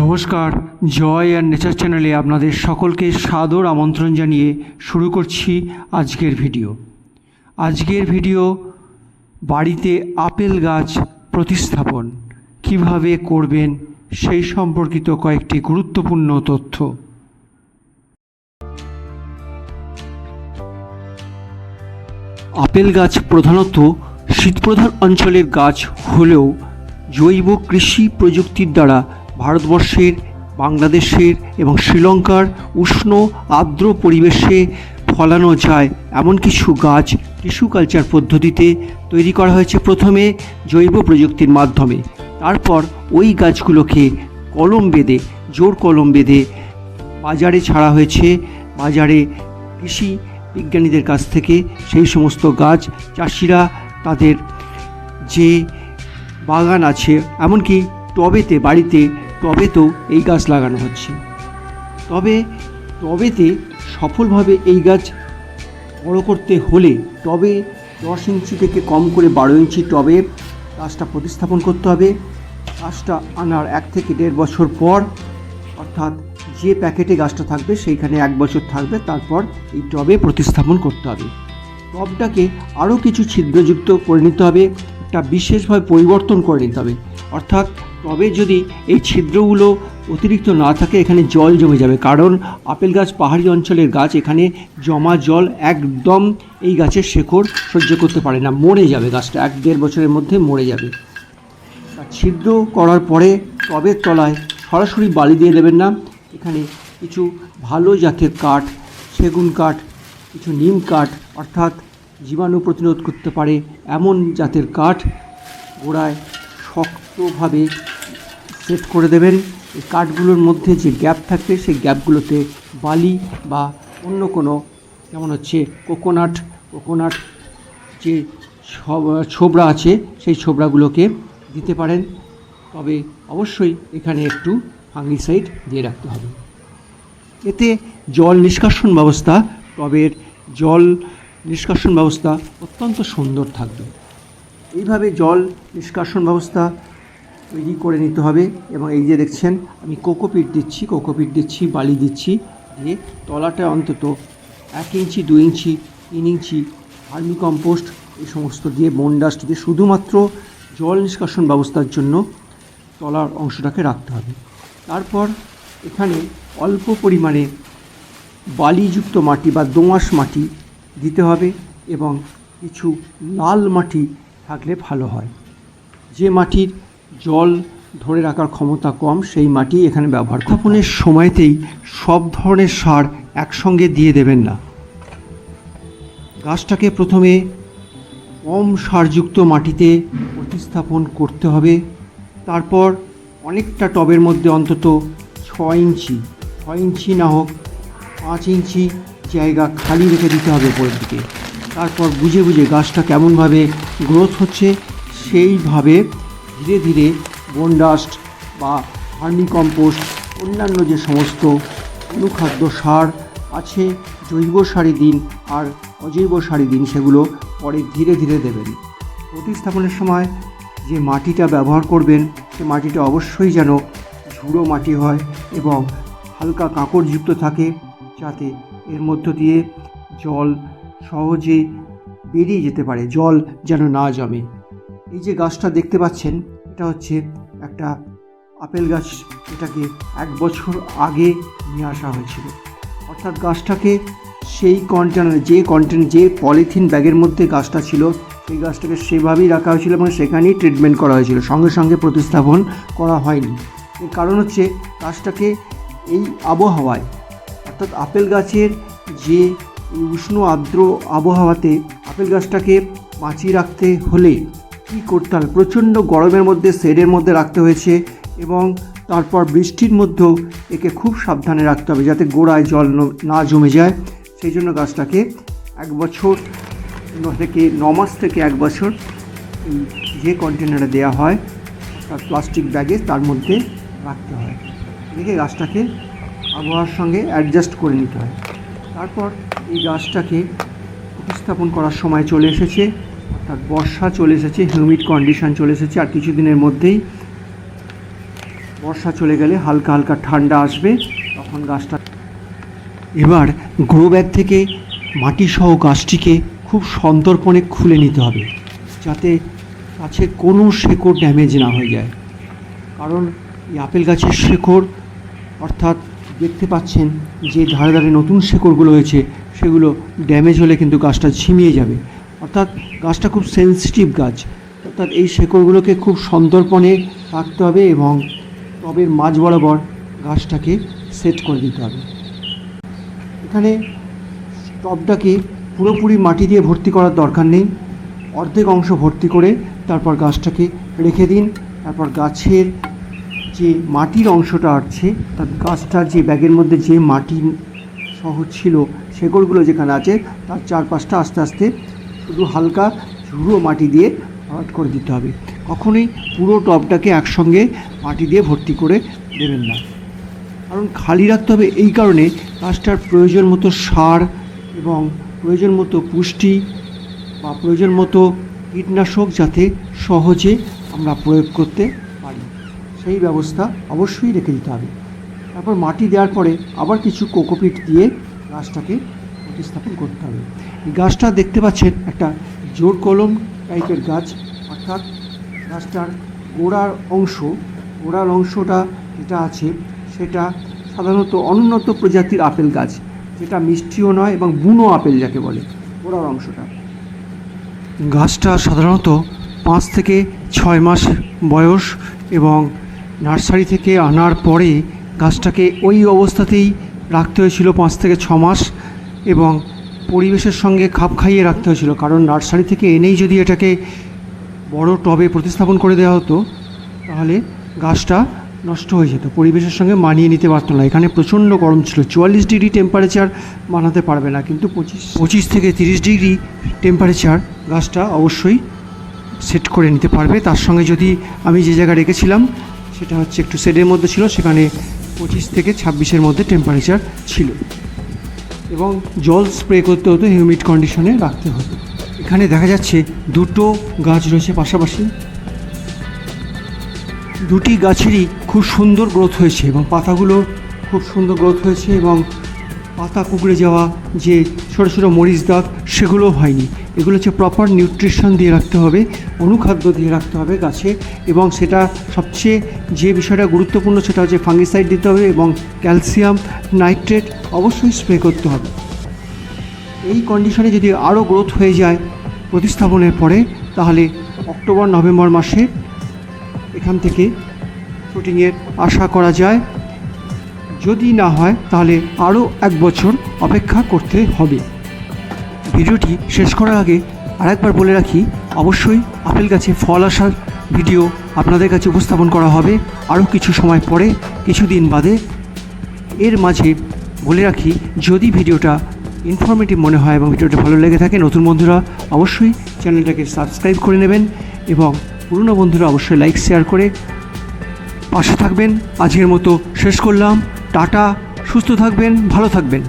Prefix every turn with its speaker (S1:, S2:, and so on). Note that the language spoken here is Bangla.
S1: নমস্কার, জয় আর নেচার চ্যানেলে আপনাদের সকলকে সাদর আমন্ত্রণ জানিয়ে শুরু করছি আজকের ভিডিও। আজকের ভিডিও, বাড়িতে আপেল গাছ প্রতিস্থাপন, কীভাবে করবেন সেই সম্পর্কিত কয়েকটি গুরুত্বপূর্ণ তথ্য। আপেল গাছ প্রধানত শীতপ্রধান অঞ্চলের গাছ হলেও জৈব কৃষি প্রযুক্তির দ্বারা ভারতবর্ষের, বাংলাদেশের এবং শ্রীলঙ্কার উষ্ণ, আর্দ্র পরিবেশে ফলানো যায় এমন কিছু গাছ টিস্যু কালচার পদ্ধতিতে তৈরি করা হয়েছে প্রথমে জৈব প্রযুক্তির মাধ্যমে। তারপর ওই গাছগুলোকে কলম বেঁধে, জোর কলম বেঁধে বাজারে ছাড়া হয়েছে। বাজারে কৃষি বিজ্ঞানীদের কাছ থেকে সেই সমস্ত গাছ চাষিরা তাদের যে বাগান আছে, এমনকি টবেতে, বাড়িতে, টবেতেও এই গাছ লাগানো হচ্ছে। তবে টবেতে সফলভাবে এই গাছ বড় করতে হলে টবে দশ ইঞ্চি থেকে কম করে বারো ইঞ্চি টবে গাছটা প্রতিস্থাপন করতে হবে। গাছটা আনার এক থেকে দেড় বছর পর, অর্থাৎ যে প্যাকেটে গাছটা থাকবে, সেইখানে এক বছর থাকবে, তারপর এই টবে প্রতিস্থাপন করতে হবে। টবটাকে আরও কিছু ছিদ্রযুক্ত করে নিতে হবে একটা বিশেষভাবে পরিবর্তন করে নিতে হবে। অর্থাৎ টবে যদি এই ছিদ্রগুলো অতিরিক্ত না থাকে, এখানে জল জমে যাবে। কারণ আপেল গাছ পাহাড়ি অঞ্চলের গাছ, এখানে জমা জল একদম এই গাছের শেকড় সহ্য করতে পারে না, মরে যাবে গাছটা, এক দেড় বছরের মধ্যে মরে যাবে। ছিদ্র করার পরে টবের তলায় সরাসরি বালি দিয়ে দেবেন না। এখানে কিছু ভালো জাতের কাঠ, সেগুন কাঠ কিছু নিম কাঠ অর্থাৎ জীবাণু প্রতিরোধ করতে পারে এমন জাতের কাঠ গোড়ায় শক্তভাবে সেট করে দেবেন। এই কাঠগুলোর মধ্যে যে গ্যাপ থাকবে, সেই গ্যাপগুলোতে বালি বা অন্য কোনো, যেমন হচ্ছে কোকোনাট কোকোনাট যে ছোবড়া আছে, সেই ছোবড়াগুলোকে দিতে পারেন। তবে অবশ্যই এখানে একটু ফাঙ্গিসাইড দিয়ে রাখতে হবে। এতে জল নিষ্কাশন ব্যবস্থা টবের জল নিষ্কাশন ব্যবস্থা অত্যন্ত সুন্দর থাকবে। এইভাবে জল নিষ্কাশন ব্যবস্থা তৈরি করে নিতে হবে এবং এই যে দেখছেন, আমি কোকোপিট দিচ্ছি কোকোপিট দিচ্ছি, বালি দিচ্ছি দিয়ে তলাটা অন্তত এক ইঞ্চি, দু ইঞ্চি, তিন ইঞ্চি, ভার্মি কম্পোস্ট এই সমস্ত দিয়ে বনডাস্ট দিয়ে শুধুমাত্র জল নিষ্কাশন ব্যবস্থার জন্য তলার অংশটাকে রাখতে হবে। তারপর এখানে অল্প পরিমাণে বালিযুক্ত মাটি বা দোঁয়াশ মাটি দিতে হবে এবং কিছু লাল মাটি থাকলে ভালো হয়। যে মাটির জল ধরে রাখার ক্ষমতা কম সেই মাটি এখানে ব্যবহার স্থাপনের সময়তেই সব ধরনের সার একসঙ্গে দিয়ে দেবেন না। গাছটাকে প্রথমে কম সারযুক্ত মাটিতে প্রতিস্থাপন করতে হবে। তারপর অনেকটা টবের মধ্যে অন্তত ছ ইঞ্চি ছয় ইঞ্চি না হোক পাঁচ ইঞ্চি জায়গা খালি রেখে দিতে হবে উপরের দিকে। তারপর বুঝে বুঝে গাছটা কেমনভাবে গ্রোথ হচ্ছে, সেইভাবে ধীরে ধীরে বনডাস্ট বা ভার্মি কম্পোস্ট অন্যান্য যে সমস্ত অনুখাদ্য সার আছে, জৈব সারই দিন আর অজৈব সারই দিন, সেগুলো পরে ধীরে ধীরে দেবেন। প্রতিস্থাপনের সময় যে মাটিটা ব্যবহার করবেন, সে মাটিটা অবশ্যই যেন ঝুড়ো মাটি হয় এবং হালকা কাঁকড়যুক্ত থাকে যাতে এর মধ্য দিয়ে জল সহজে বেরিয়ে যেতে পারে, জল যেন না জমে। এই যে গাছটা দেখতে পাচ্ছেন, এটা হচ্ছে একটা আপেল গাছ, এটাকে এক বছর আগে নিয়ে আসা হয়েছিল। অর্থাৎ গাছটাকে সেই কন্টেনারে যে কন্টেন যে পলিথিন ব্যাগের মধ্যে গাছটা ছিল, সেই গাছটাকে সেভাবেই রাখা হয়েছিল এবং সেখানেই ট্রিটমেন্ট করা হয়েছিল। সঙ্গে সঙ্গে প্রতিস্থাপন করা হয়নি। এর কারণ হচ্ছে গাছটাকে এই আবহাওয়ায় অর্থাৎ আপেল গাছের যে উষ্ণ আর্দ্র আবহাওয়াতে আপেল গাছটাকে বাঁচিয়ে রাখতে হলে কী করতে হবে? প্রচণ্ড গরমের মধ্যে, শেডের মধ্যে রাখতে হয়েছে এবং তারপর বৃষ্টির মধ্যেও একে খুব সাবধানে রাখতে হবে যাতে গোড়ায় জল না জমে যায়। সেই জন্য গাছটাকে এক বছর থেকে ন মাস থেকে এক বছর যে কন্টেনারে দেওয়া হয়, তার প্লাস্টিক ব্যাগে তার মধ্যে রাখতে হয়। রেখে গাছটাকে আবহাওয়ার সঙ্গে অ্যাডজাস্ট করে নিতে হয়। তারপর এই গাছটাকে প্রতিস্থাপন করার সময় চলে এসেছে, অর্থাৎ বর্ষা চলে এসেছে হিউমিড কন্ডিশন চলে এসেছে, আর কিছুদিনের মধ্যেই বর্ষা চলে গেলে হালকা হালকা ঠান্ডা আসবে, তখন গাছটা এবার গ্রো ব্যাগ থেকে মাটি সহ গাছটিকে খুব সন্তর্পণে খুলে নিতে হবে, যাতে গাছের কোনো শেকড় ড্যামেজ না হয়ে যায়। কারণ এই আপেল গাছের শেকড়, অর্থাৎ দেখতে পাচ্ছেন যে ধারে ধারে নতুন শেকড়গুলো হয়েছে সেগুলো ড্যামেজ হলে কিন্তু গাছটা ঝিমিয়ে যাবে। অর্থাৎ গাছটা খুব সেন্সিটিভ গাছ। অর্থাৎ এই শেকড়গুলোকে খুব সন্তর্পণে রাখতে হবে এবং টবের মাঝ বরাবর গাছটাকে সেট করে দিতে হবে। এখানে টবটাকে পুরোপুরি মাটি দিয়ে ভর্তি করার দরকার নেই। অর্ধেক অংশ ভর্তি করে তারপর গাছটাকে রেখে দিন। তারপর গাছের যে মাটির অংশটা আছে, তার গাছটার যে ব্যাগের মধ্যে যে মাটি সহ ছিল, শেকড়গুলো যেখানে আছে, তার চারপাশটা আস্তে আস্তে শুধু হালকা ঝুড়ো মাটি দিয়ে ভরাট করে দিতে হবে। কখনোই পুরো টবটাকে একসঙ্গে মাটি দিয়ে ভর্তি করে দেবেন না। কারণ খালি রাখতে হবে এই কারণে গাছটার প্রয়োজন মতো সার এবং প্রয়োজন মতো পুষ্টি বা প্রয়োজন মতো কীটনাশক যাতে সহজে আমরা প্রয়োগ করতে সেই ব্যবস্থা অবশ্যই রেখে দিতে হবে। তারপর মাটি দেওয়ার পরে আবার কিছু কোকোপিট দিয়ে গাছটাকে প্রতিস্থাপন করতে হবে। এই গাছটা দেখতে পাচ্ছেন একটা জোর কলম টাইপের গাছ, অর্থাৎ গাছটার গোড়ার অংশ, গোড়ার অংশটা যেটা আছে সেটা সাধারণত অনুন্নত প্রজাতির আপেল গাছ, যেটা মিষ্টিও নয় এবং বুনো আপেল যাকে বলে, গোড়ার অংশটা। গাছটা সাধারণত পাঁচ থেকে ছয় মাস বয়স এবং নার্সারি থেকে আনার পরে গাছটাকে ওই অবস্থাতেই রাখতে হয়েছিল পাঁচ থেকে ছ মাস এবং পরিবেশের সঙ্গে খাপ খাইয়ে রাখতে হয়েছিল। কারণ নার্সারি থেকে এনেই যদি এটাকে বড় টবে প্রতিস্থাপন করে দেওয়া হতো, তাহলে গাছটা নষ্ট হয়ে যেত। পরিবেশের সঙ্গে মানিয়ে নিতে পারতো না। এখানে প্রচণ্ড গরম ছিল। চুয়াল্লিশ ডিগ্রি টেম্পারেচার বানাতে পারবে না। কিন্তু পঁচিশ পঁচিশ থেকে তিরিশ ডিগ্রি টেম্পারেচার গাছটা অবশ্যই সেট করে নিতে পারবে। তার সঙ্গে যদি আমি যে জায়গায় রেখেছিলাম সেটা হচ্ছে একটু শেডের মধ্যে ছিল, সেখানে পঁচিশ থেকে ছাব্বিশের মধ্যে টেম্পারেচার ছিল। এবং জল স্প্রে করতে হতো হিউমিড কন্ডিশনে রাখতে হতো। এখানে দেখা যাচ্ছে দুটো গাছ রয়েছে পাশাপাশি। দুটি গাছেরই খুব সুন্দর গ্রোথ হয়েছে এবং পাতাগুলো খুব সুন্দর গ্রোথ হয়েছে এবং পাতা কুকড়ে যাওয়া, যে ছোটো ছোটো মরিচ দাগ, সেগুলোও হয়নি। এগুলো হচ্ছে প্রপার নিউট্রিশন দিয়ে রাখতে হবে, অনুখাদ্য দিয়ে রাখতে হবে গাছে এবং সেটা সবচেয়ে যে বিষয়টা গুরুত্বপূর্ণ সেটা হচ্ছে ফাঙ্গিসাইড দিতে হবে এবং ক্যালসিয়াম নাইট্রেট অবশ্যই স্প্রে করতে হবে। এই কন্ডিশনে যদি আরও গ্রোথ হয়ে যায় প্রতিস্থাপনের পরে, তাহলে অক্টোবর, নভেম্বর মাসে এখান থেকে শুটিংয়ের আশা করা যায়। যদি না হয়, তাহলে আরও এক বছর অপেক্ষা করতে হবে। ভিডিওটি শেষ করার আগে আরেকবার বলে রাখি, অবশ্যই আপেল গাছে ফল আসার ভিডিও আপনাদের কাছে উপস্থাপন করা হবে। আরও কিছু সময় পরে কিছুদিন বাদে। এর মাঝে বলে রাখি, যদি ভিডিওটা ইনফরমেটিভ মনে হয় এবং ভিডিওটা ভালো লেগে থাকে, নতুন বন্ধুরা অবশ্যই চ্যানেলটাকে সাবস্ক্রাইব করে নেবেন এবং পুরনো বন্ধুরা অবশ্যই লাইক শেয়ার করে পাশে থাকবেন। আজকের মতো শেষ করলাম। টাটা সুস্থ থাকবেন ভালো থাকবেন।